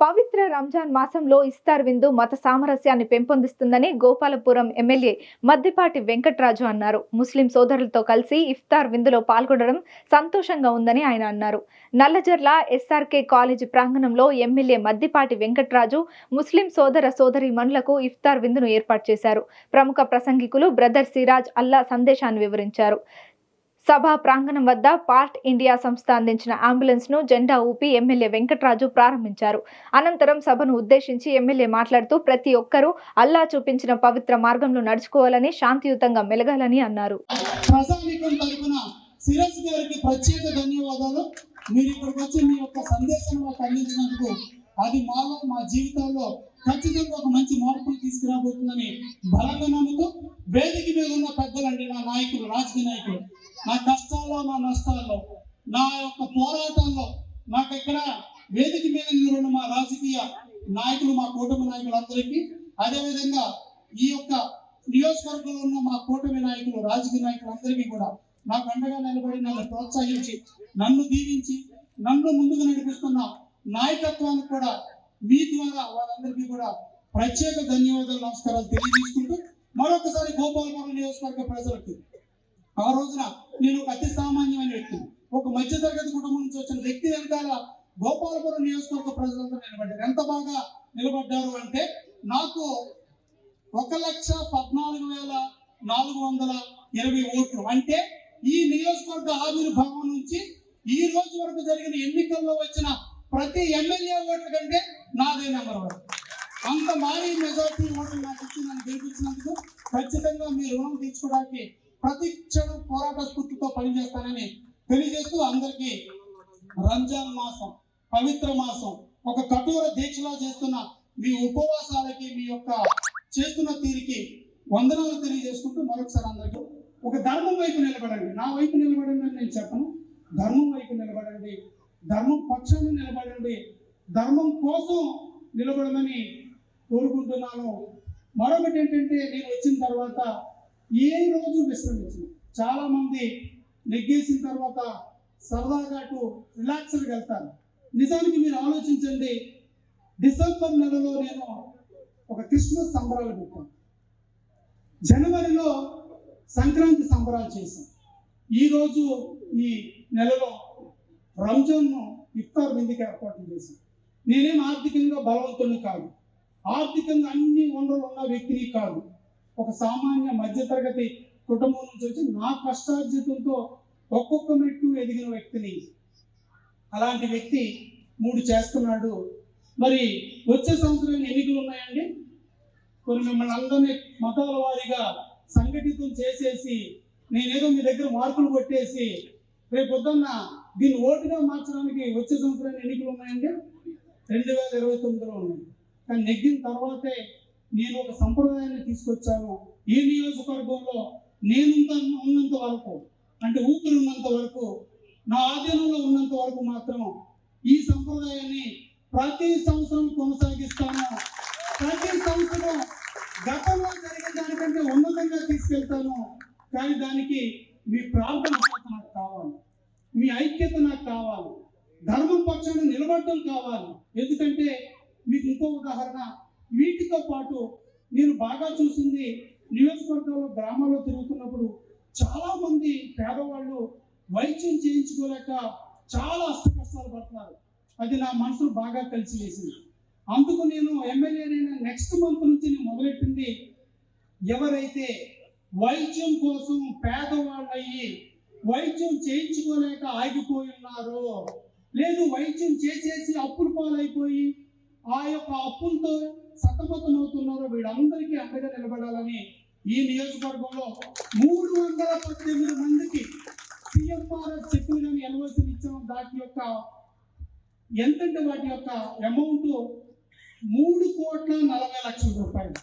పవిత్ర రంజాన్ మాసంలో ఇస్తార్ విందు మత సామరస్యాన్ని పెంపొందిస్తుందని గోపాలపురం ఎమ్మెల్యే మద్దిపాటి వెంకట్రాజు అన్నారు. ముస్లిం సోదరులతో కలిసి ఇఫ్తార్ విందులో పాల్గొనడం సంతోషంగా ఉందని ఆయన అన్నారు. నల్లజర్ల ఎస్ఆర్కే కాలేజీ ప్రాంగణంలో ఎమ్మెల్యే మద్దిపాటి వెంకట్రాజు ముస్లిం సోదర సోదరి మనులకు ఇఫ్తార్ విందును ఏర్పాటు చేశారు. ప్రముఖ ప్రసంగికులు బ్రదర్ సిరాజ్ అల్లా సందేశాన్ని వివరించారు. సభా ప్రాంగణం వద్ద పార్ట్ ఇండియా సంస్థ అందించిన అంబులెన్స్ను జెండా ఊపి ఎమ్మెల్యే వెంకట్రాజు ప్రారంభించారు. అనంతరం సభను ఉద్దేశించి ఎమ్మెల్యే మాట్లాడుతూ ప్రతి ఒక్కరూ అల్లా చూపించిన పవిత్ర మార్గంలో నడుచుకోవాలని శాంతియుతంగా మెలగాలని అన్నారు. సిరస్ గారికి ప్రత్యేక ధన్యవాదాలు. మీరు ఇక్కడికి వచ్చి మీ యొక్క సందేశం మాకు అందించినందుకు అది మాలో మా జీవితాల్లో ఖచ్చితంగా ఒక మంచి మార్పులు తీసుకురాబోతుందని బలంగా నమ్ముతూ వేదిక మీద ఉన్న పెద్దలండి నా నాయకులు రాజకీయ నాయకులు నా కష్టాల్లో నా నష్టాల్లో నా యొక్క పోరాటాల్లో నాకు ఇక్కడ వేదిక మీద నిలబడిన మా రాజకీయ నాయకులు మా కూటమి నాయకులందరికీ అదేవిధంగా ఈ యొక్క నియోజకవర్గంలో ఉన్న మా కూటమి నాయకులు రాజకీయ నాయకులందరికీ కూడా నాకు అండగా నిలబడి నన్ను ప్రోత్సహించి నన్ను దీవించి నన్ను ముందుకు నడిపిస్తున్న నాయకత్వానికి కూడా మీ ద్వారా వాళ్ళందరికీ కూడా ప్రత్యేక ధన్యవాదాలు నమస్కారాలు తెలియజేసుకుంటూ మరొకసారి గోపాలపురం నియోజకవర్గ ప్రజలకు ఆ రోజున నేను ఒక అతి సామాన్యమైన వ్యక్తి ఒక మధ్యతరగతి కుటుంబం నుంచి వచ్చిన వ్యక్తి వెనకాల గోపాలపురం నియోజకవర్గ ప్రజలతో నిలబడ్డారు. ఎంత బాగా నిలబడ్డారు అంటే నాకు ఒక లక్ష పద్నాలుగు వేల నాలుగు వందల ఇరవై ఓట్లు. అంటే ఈ నియోజకవర్గ ఆవిర్భావం నుంచి ఈ రోజు వరకు జరిగిన ఎన్నికల్లో వచ్చిన ప్రతి ఎమ్మెల్యే ఓట్ల కంటే నాదే నెంబర్ వన్. అంత భారీ మెజార్టీ ఓట్లు నాకు ఇచ్చి నన్ను గెలిపించినందుకు ఖచ్చితంగా మీ రుణం తీర్చుకోవడానికి ప్రతి క్షణం పోరాట స్ఫూర్తితో పనిచేస్తానని తెలియజేస్తూ అందరికీ రంజాన్ మాసం పవిత్ర మాసం ఒక కఠోర దీక్షలా చేస్తున్న మీ ఉపవాసాలకి మీ యొక్క చేస్తున్న తీరికి వందనాలు తెలియజేసుకుంటూ మరొకసారి అందరికీ ఒక ధర్మం వైపు నిలబడండి. నా వైపు నిలబడండి నేను చెప్పను. ధర్మం వైపు నిలబడండి. ధర్మం పక్షాన్ని నిలబడండి. ధర్మం కోసం నిలబడమని కోరుకుంటున్నాను. మరొకటి ఏంటంటే నేను వచ్చిన తర్వాత ఏ రోజు విశ్రమించను. చాలా మంది నెగ్గేసిన తర్వాత సరదాగా అటు రిలాక్స్డ్కి వెళ్తారు. నిజానికి మీరు ఆలోచించండి డిసెంబర్ నెలలో నేను ఒక క్రిస్మస్ సంబరాలు పెట్టాను. జనవరిలో సంక్రాంతి సంబరాలు చేశాను. ఈరోజు ఈ నెలలో రంజాన్ను ఇఫ్తార్ విందుకు ఏర్పాటు చేశాను. నేనేం ఆర్థికంగా బలవంతుని కాదు. ఆర్థికంగా అన్ని వనరులు ఉన్న వ్యక్తిని కాదు. ఒక సామాన్య మధ్యతరగతి కుటుంబం నుంచి వచ్చి నా కష్టార్జితంతో ఒక్కొక్క మెట్టు ఎదిగిన వ్యక్తిని. అలాంటి వ్యక్తి మూడు చేస్తున్నాడు. మరి వచ్చే సంవత్సరం ఎన్నికలు ఉన్నాయండి? కొన్ని మిమ్మల్ని అందరినీ మతాల వారీగా సంఘటితం చేసేసి నేనేదో మీ దగ్గర మార్కులు కొట్టేసి రేపు పొద్దున్న దీన్ని ఓటుగా మార్చడానికి వచ్చే సంవత్సరం ఎన్నికలు ఉన్నాయండి? రెండు వేల ఇరవై తొమ్మిదిలో ఉన్నాయి. కానీ నెగ్గిన తర్వాతే నేను ఒక సంప్రదాయాన్ని తీసుకొచ్చాను ఈ నియోజకవర్గంలో నేను ఉన్నంత వరకు అంటే ఊపిరి ఉన్నంత వరకు నా ఆధీనంలో ఉన్నంత వరకు మాత్రం ఈ సంప్రదాయాన్ని ప్రతి సంవత్సరం కొనసాగిస్తాను. ప్రతి సంవత్సరం గతంలో జరిగిన దానికంటే ఉన్నతంగా తీసుకెళ్తాను. కానీ దానికి మీ ప్రార్థన నాకు కావాలి. మీ ఐక్యత నాకు కావాలి. ధర్మం పక్షాన్ని నిలబడడం కావాలి. ఎందుకంటే మీకు ఇంకో ఉదాహరణ వీటితో పాటు నేను బాగా చూసింది నియోజకవర్గాల్లో గ్రామాల్లో తిరుగుతున్నప్పుడు చాలామంది పేదవాళ్ళు వైద్యం చేయించుకోలేక చాలా అష్ట కష్టాలు పడుతున్నారు. అది నా మనసును బాగా కలిసి వేసింది అందుకు నేను ఎమ్మెల్యేనైన నెక్స్ట్ మంత్ నుంచి నేను మొదలెట్టింది ఎవరైతే వైద్యం కోసం పేదవాళ్ళు అయ్యి వైద్యం చేయించుకోలేక ఆగిపోయి ఉన్నారో లేదు వైద్యం చేసేసి అప్పులు పాలైపోయి ఆ యొక్క అప్పులతో సతమతమవుతున్నారో వీళ్ళందరికీ అండగా నిలబడాలని ఈ నియోజకవర్గంలో మూడు వందల పద్దెనిమిది మందికి సిఎంఆర్ఎస్ చెక్కులు కానీ ఎల్ఓసీలు ఇచ్చాము. దాటి యొక్క ఎంతంటే వాటి యొక్క అమౌంట్ మూడు కోట్ల నలభై లక్షల రూపాయలు.